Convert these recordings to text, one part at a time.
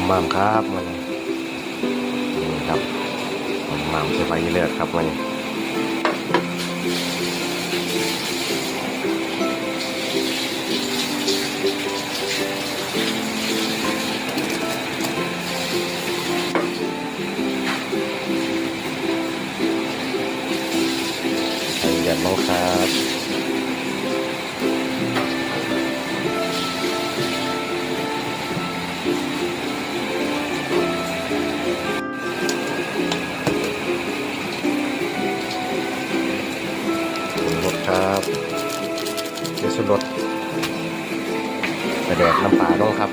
ผมมามครับมันนี่ครับผมมามเซฟไฟเลือดครับมันใส่เลือดน้องครับ ครับเยสุรสกระแดกน้ำปลาต้องครับ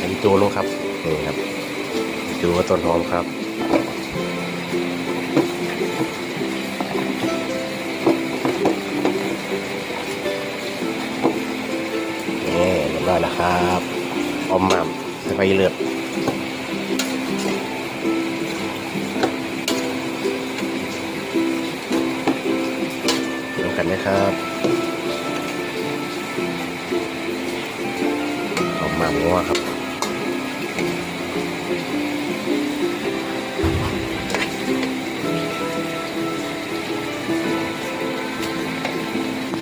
อันนี้จูลงครับนี่ครับจูกับต้นหอมครับ รียบร้อยแล้วครับอมหม่ำแล้วก็เลือดดูกันนะครับอมหม่ำงัวครับ